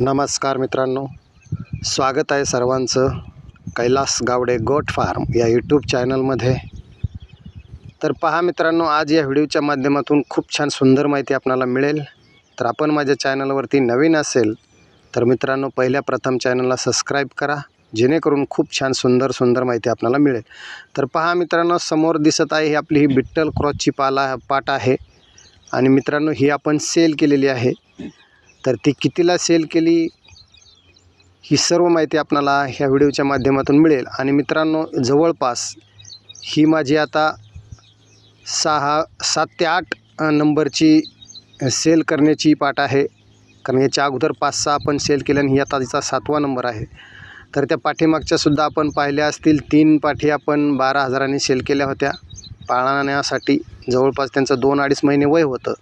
नमस्कार मित्रांनो. स्वागत आहे सर्वांचं कैलास गावडे गोट फार्म या यूट्यूब चॅनलमध्ये. तर पहा मित्रांनो आज या व्हिडिओच्या माध्यमातून खूप छान सुंदर माहिती आपणाला मिळेल. तर आपण माझ्या चॅनलवरती नवीन असेल तर मित्रांनो पहिल्या प्रथम चॅनलला सबस्क्राईब करा जेणेकरून खूप छान सुंदर सुंदर माहिती आपल्याला मिळेल. तर पहा मित्रांनो समोर दिसत आहे ही आपली ही बिट्टल क्रॉसची पाला पाट आहे. आणि मित्रांनो ही आपण सेल केलेली आहे. तर ती कितीला सेल केली ही सर्व माहिती आपणाला ह्या व्हिडिओच्या माध्यमातून मिळेल. आणि मित्रांनो जवळपास ही माझी आता सहा सात ते आठ नंबरची सेल करण्याची पाठ आहे. कारण याच्या अगोदर पाच सहा आपण सेल केल्या आणि ही आता तिचा सातवा नंबर आहे. तर त्या पाठीमागच्यासुद्धा आपण पाहिल्या असतील तीन पाठी आपण बारा हजारांनी सेल केल्या होत्या. पाळण्यासाठी जवळपास त्यांचं दोन अडीच महिने वय होतं.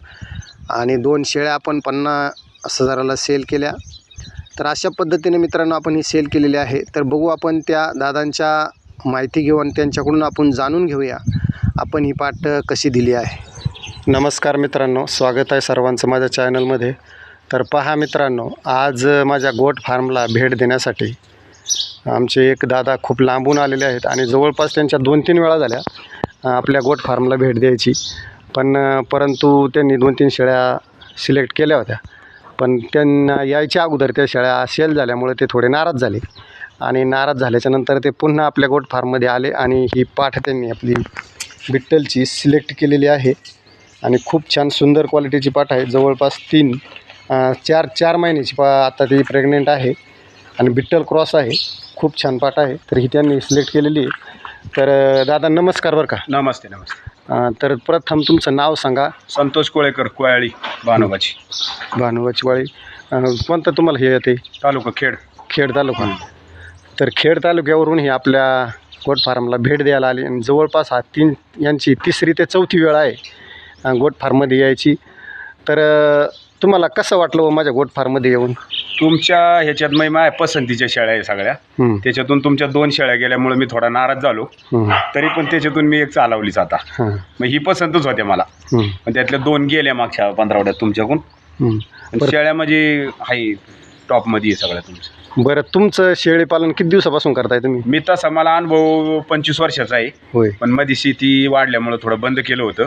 आणि दोन शेळ्या आपण पन्नास हजाराला सेल केल्या. तर अशा पद्धतीने मित्रांनो आपण ही सेल केलेली आहे. तर बघू आपण त्या दादांच्या माहिती घेऊ आणि त्यांच्याकडून आपण जाणून घेऊया आपण ही पाठ कशी दिली आहे. नमस्कार मित्रांनो स्वागत आहे सर्वांचं माझ्या चॅनलमध्ये तर पहा मित्रांनो आज माझ्या गोट फार्मला भेट देण्यासाठी आमचे एक दादा खूप लांबून आलेले आहेत आणि जवळपास त्यांच्या दोन तीन वेळा झाल्या आपल्या गोट फार्मला भेट द्यायची. पण परंतु त्यांनी दोन तीन शेळ्या सिलेक्ट केल्या होत्या. पण त्यांना यायच्या अगोदर त्या शेळ्या सेल झाल्यामुळे ते थोडे नाराज झाले. आणि नाराज झाल्याच्यानंतर ते पुन्हा आपल्या गोट फार्ममध्ये आले आणि ही पाठ त्यांनी आपली बिट्टलची सिलेक्ट केलेली आहे. आणि खूप छान सुंदर क्वालिटीची पाठ आहे. जवळपास तीन चार चार महिन्याची पा आता ती प्रेग्नेंट आहे. आणि बिट्टल क्रॉस आहे. खूप छान पाठ आहे. तर ही त्यांनी सिलेक्ट केलेली आहे. तर दादा नमस्कार बरं का. नमस्ते नमस्ते. अ, तर प्रथम तुमचं नाव सांगा. संतोष कोळेकर कोयाळी भानुबाची भानुवाची वाळी अ, कोणतं तुम्हाला हे येते? तालुका खेड. खेड तालुका. तर खेड तालुक्यावरून ही आपल्या गोट फार्मला भेट द्यायला आली. आणि जवळपास हा तीन यांची तिसरी ते चौथी वेळ आहे अ, गोट फार्ममध्ये यायची. तर अ, तुम्हाला कसं वाटलं व माझ्या गोट फार्ममध्ये येऊन? तुमच्या ह्याच्यात मी माझ्या पसंतीच्या शेळ्या आहे सगळ्या. हं, त्याच्यातून तुमच्या दोन शेळ्या गेल्यामुळे मी थोडा नाराज झालो. हं, तरी पण त्याच्यातून मी एक चालवलीच आता. हं, मग ही पसंतच होते मला. पण त्यातल्या दोन गेल्या मागच्या पंधरावड्यात तुमच्याकडून. हं. शेळ्या म्हणजे आहे टॉपमध्ये आहे सगळ्या तुमच्या. बरं तुमचं शेळी पालन किती दिवसापासून करताय तुम्ही? मी तसा मला अनुभव पंचवीस वर्षाचा आहे. होय. पण मध्ये शेती वाढल्यामुळं थोडं बंद केलं होतं.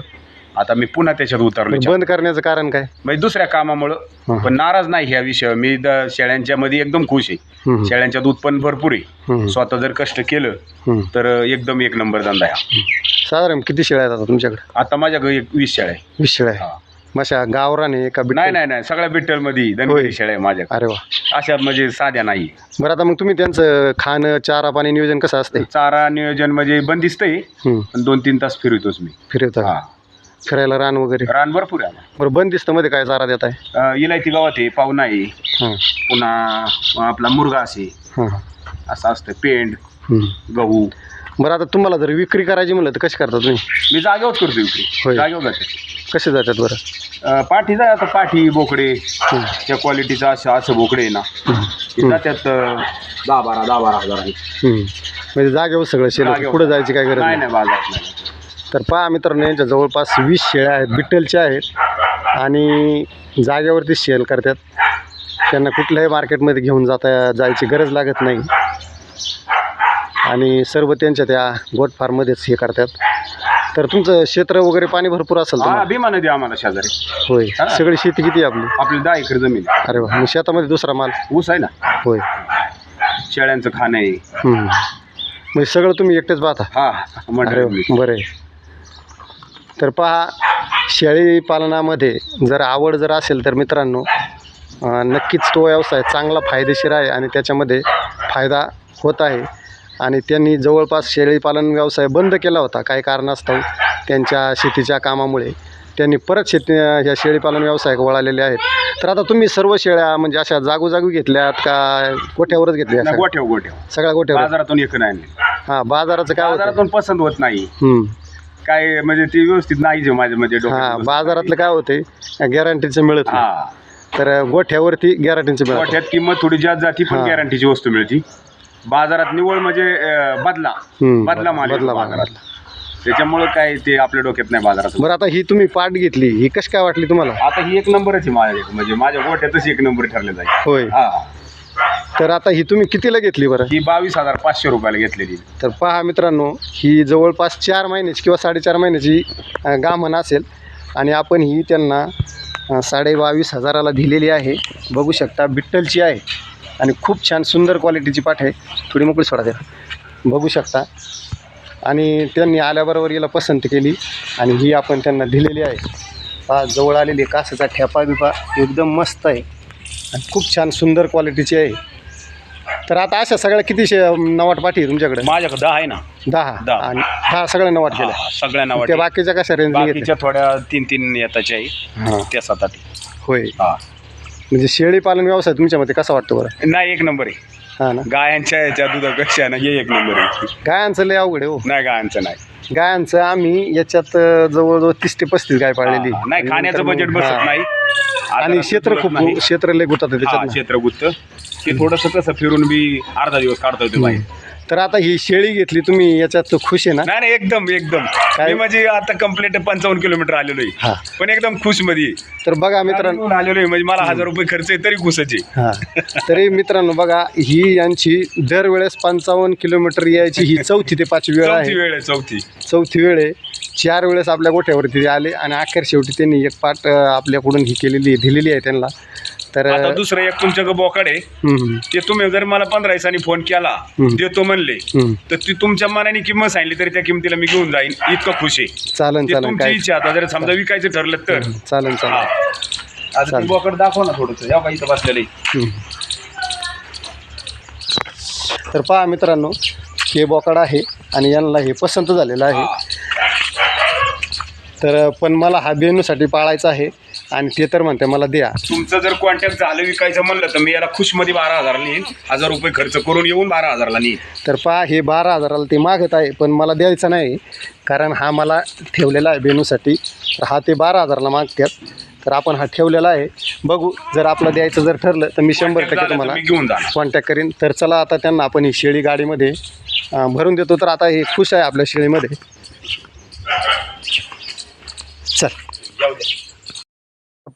आता मी पुन्हा त्याच्यात उतरलो बंद करण्याचं कारण काय? म्हणजे दुसऱ्या कामामुळं. हं. पण नाराज नाही ह्या विषयावर मी द- शेळ्यांच्या मध्ये एकदम खुश आहे. हं, शेळ्यांच्यात उत्पन्न भरपूर आहे. हं, स्वतः जर कष्ट केलं हं. तर एकदम एक नंबर धंदा आहे साधारण किती शेळ्या आहेत आता तुमच्याकडे? आता माझ्याकडे एक वीस शेळ्या आहे वीस शेळ्या हा. मशा गावराने का? नाही नाही नाही. सगळ्या बिट्टलमध्ये होय. शेळ्या आहे माझ्या अरे वा. अशा म्हणजे साध्या नाही बरं आता मग तुम्ही त्यांचं खाणं चारा पाणी नियोजन कसं असते चारा नियोजन म्हणजे बंदिस्त आहे. पण दोन तीन तास फिरवतोच मी. फिरवता. हा. फिरायला रान वगैरे. रान भरपूर आहे. बरं बंदिस्त मध्ये काय चारा देत आहे अं, इलायती गावात आहे पाहुणा आहे. हां. पुन्हा आपला मुरगा असे. हां. असं असतं पेंड. गहू. बरं आता तुम्हाला जर विक्री करायची म्हणलं तर कशी करता तुम्ही? मी जागेवर करतो होय. विक्री जागेवर जाते. कसे जातात बरं? अं, पाठी जाय आता पाठी बोकडे. त्या क्वालिटीचं असं असं बोकडे आहे ना. ते जात्यात अं, दहा बारा दहा बारा हजार आहे. म्हणजे जागेवर सगळं शेल जागेवर. पुढे जायची काय गरज नाही नाही. नाही बाजारात नाही. तर पहा मित्रांनो यांच्या जवळपास वीस शेळ्या आहेत बिट्टलच्या आहेत आणि जागेवरती सेल करतात. त्यांना कुठल्याही मार्केटमध्ये घेऊन जाता जायची गरज लागत नाही. आणि सर्व त्यांच्या त्या गोट फार्ममध्येच हे करतात. तर तुमचं क्षेत्र वगैरे पाणी भरपूर असेल हा तुम्हाला भीमा नदी आम्हाला शेजारी. होय. हा. सगळी शेती किती आहे आपली? आपली दहा एकर जमीन आहे. अरे वा. मग शेतामध्ये दुसरा माल? ऊस आहे ना? होय. शेळ्यांचं खाणं आहे. हम्म. म्हणजे सगळं तुम्ही एकटेच पाहता? हा अरे मंडळ वा, बरं आहे. तर पहा शेळी पालनामध्ये जर आवड जर असेल तर मित्रांनो नक्कीच तो व्यवसाय चांगला फायदेशीर आहे आणि त्याच्यामध्ये फायदा होत आहे. आणि त्यांनी जवळपास शेळी पालन व्यवसाय बंद केला होता काही कारणास्तव त्यांच्या शेतीच्या कामामुळे. त्यांनी परत शेती ह्या शेळी पालन व्यवसायात वळालेले आहेत. तर आता तुम्ही सर्व शेळ्या म्हणजे अशा जागोजागी घेतल्यात का गोठ्यावरच घेतल्या नाही, सगळ्या? गोठ्यावर गोठ्यावर. सगळ्या गोठ्यावर. बाजारातून एक नाही हां बाजाराचं काय होतं? बाजारातून पसंत होत नाही. काय म्हणजे ती व्यवस्थित नाही जे माझ्या म्हणजे हा डोक्यात बाजारातलं काय होते गॅरंटीचं मिळत नाही. हा. तर गोठ्यावरती गॅरंटीचं मिळत गोठ्यात किंमत थोडी जास्त जाती पण हा. गॅरंटीची वस्तू मिळती. बाजारात निवळ म्हणजे अं, बदला. हम्म, बदला माल बदला माल. बाजारातला त्याच्यामुळं काय ते आपल्या डोक्यात नाही बाजारात बरं आता ही तुम्ही पाठ घेतली ही कशी काय वाटली तुम्हाला? आता ही एक नंबरच आहे माझ्या म्हणजे माझ्या गोठ्यातच एक नंबर ठरलेला आहे. होय. हा. तर आता ही तुम्ही कितीला घेतली बरं? ही बावीस हजार पाचशे रुपयाला घेतलेली. तर पहा मित्रांनो ही जवळपास चार महिन्याची किंवा साडेचार महिन्याची अ, गाभण असेल. आणि आपण ही त्यांना साडे बावीस हजाराला दिलेली आहे. बघू शकता बिट्टलची आहे. आणि खूप छान सुंदर क्वालिटीची पाठ आहे. थोडी मोकळी सोडा द्या बघू शकता. आणि त्यांनी आल्याबरोबर याला पसंत केली. आणि ही आपण त्यांना दिलेली आहे. पहा जवळ आलेली कासाचा ठेपा बिपा एकदम मस्त आहे. आणि खूप छान सुंदर क्वालिटीची आहे. तर आता अशा सगळ्या किती शे नवाट पाठी आहे तुमच्याकडे? माझ्याकडे दहा आहे ना. दहा. दहा. आणि हा सगळ्या नवाट केल्या. सगळ्यांना त्या वाटतं बाकीच्या कशा रेंज बाकीच्या थोड्या तीन तीन येताच्या आहे. त्या सात आठ होय. हा. म्हणजे शेळी पालन व्यवसाय तुमच्या मते कसा वाटतो बरं? नाही एक नंबर आहे. हा ना? गायांच्या याच्या दुधापेक्षा ना हे एक नंबर आहे. गायांचं लय अवघड आहे हो. नाही गायांचं नाही. गायांचं आम्ही याच्यात अं, जवळजवळ तीस ते पस्तीस गाय पाळलेली हा, नाही खाण्याचं बजेट बसत हा. नाही. आणि क्षेत्र खूप नाही. क्षेत्र लय गुतात हा त्याच्यात ना. क्षेत्र गुत्त. ते थोडस कसं फिरून बी अर्धा दिवस काढता येतो बाहेर तर आता ही शेळी घेतली तुम्ही याच्यात खुश आहे ना? नाही नाही एकदम एकदम. काय? मी म्हणजे आता कंप्लीट पंचावन्न किलोमीटर आलेलो हा. आहे पण एकदम खुशमध्ये. तर बघा मित्रांनो. आलेलो आहे म्हणजे मला हजार रुपये खर्च आहे तरी खुशच आहे. हा. तरी मित्रांनो बघा ही यांची दरवेळेस पंचावन्न किलोमीटर यायची ही चौथी ते पाचवी वेळ चौथी आहे. वेळ आहे चौथी. चौथी वेळ आहे. चार वेळेस आपल्या गोठ्यावरती ते आले आणि अखेर शेवटी त्यांनी एक अं, आपल्याकडून ही केलेली आहे दिलेली आहे त्यांना. तर आता दुसरं एक तुमच्याकडे बोकाड आहे हम्म, ते तुम्ही जर मला पंधरा दिवसांनी फोन केला हम्म. देतो म्हणले हम्म. तर ती तुमच्या मनाने किंमत सांगली तरी त्या किमतीला मी घेऊन जाईन इतकं खुश आहे चालन ते चालन तुमची काय इच्छा आता जर समजा विकायचं ठरलं तर चालन हा. चालन आता चालेल. बोकड दाखव ना थोडस या बाई इथं बसलेलं आहे. हम्म. तर पहा मित्रांनो हे बोकाड आहे आणि यांना हे पसंत झालेलं आहे हा. तर पण मला हा बेनूसाठी पाळायचा आहे आणि ते तर म्हणते मला द्या. तुमचं जर कॉन्टॅक्ट झालं विकायचं म्हणलं तर मी याला खुशमध्ये बारा हजार नेईन हजार रुपये खर्च करून येऊन बारा हजारला नेईन. तर पहा हे बारा हजाराला ते मागत आहे पण मला द्यायचं नाही कारण हा मला ठेवलेला आहे बेनूसाठी. तर हा ते बारा हजाराला मागतात. तर आपण हा ठेवलेला आहे. बघू जर आपलं द्यायचं जर ठरलं तर मी शंभर टक्के तुम्हाला मी घेऊन जाणार. कॉन्टॅक्ट करीन. तर चला आता त्यांना आपण ही शेळी गाडीमध्ये अं, भरून देतो. तर आता हे खुश आहे आपल्या शेळीमध्ये. चल. जाऊ दे.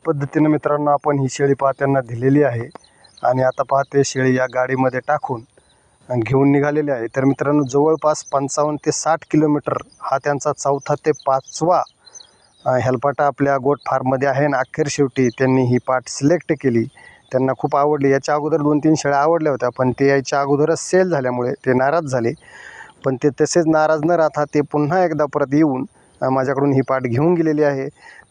पद्धतीनं मित्रांनो आपण ही शेळी पहा त्यांना दिलेली आहे. आणि आता पहा ते शेळी या गाडीमध्ये टाकून घेऊन निघालेले आहे. तर मित्रांनो जवळपास पंचावन्न ते साठ किलोमीटर हा त्यांचा चौथा ते पाचवा अं, हेलपाटा आपल्या गोट फार्ममध्ये आहे. आणि अखेर शेवटी त्यांनी ही पाट सिलेक्ट केली. त्यांना खूप आवडली. याच्या अगोदर दोन तीन शेळ्या आवडल्या होत्या पण ते याच्या अगोदरच सेल झाल्यामुळे ते नाराज झाले. पण ते तसेच नाराज न राहता ते पुन्हा एकदा परत येऊन माझ्याकडून ही पाठ घेऊन गेलेली आहे.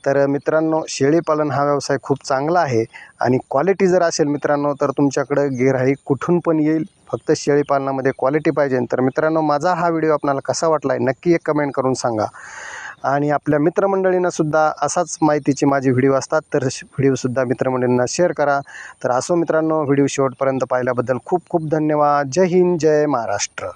तर मित्रांनो शेळीपालन हा व्यवसाय खूप चांगला आहे आणि क्वालिटी जर असेल मित्रांनो तर तुमच्याकडं गिराईक कुठून पण येईल. फक्त शेळीपालनामध्ये क्वालिटी पाहिजे. तर मित्रांनो माझा हा व्हिडिओ आपल्याला कसा वाटला आहे नक्की एक कमेंट करून सांगा. आणि आपल्या मित्रमंडळींना सुद्धा असाच माहितीचे माझे व्हिडिओ असतात तर व्हिडिओसुद्धा मित्रमंडळींना शेअर करा. तर असो मित्रांनो व्हिडिओ शेवटपर्यंत पाहिल्याबद्दल खूप खूप धन्यवाद. जय हिंद जय महाराष्ट्र.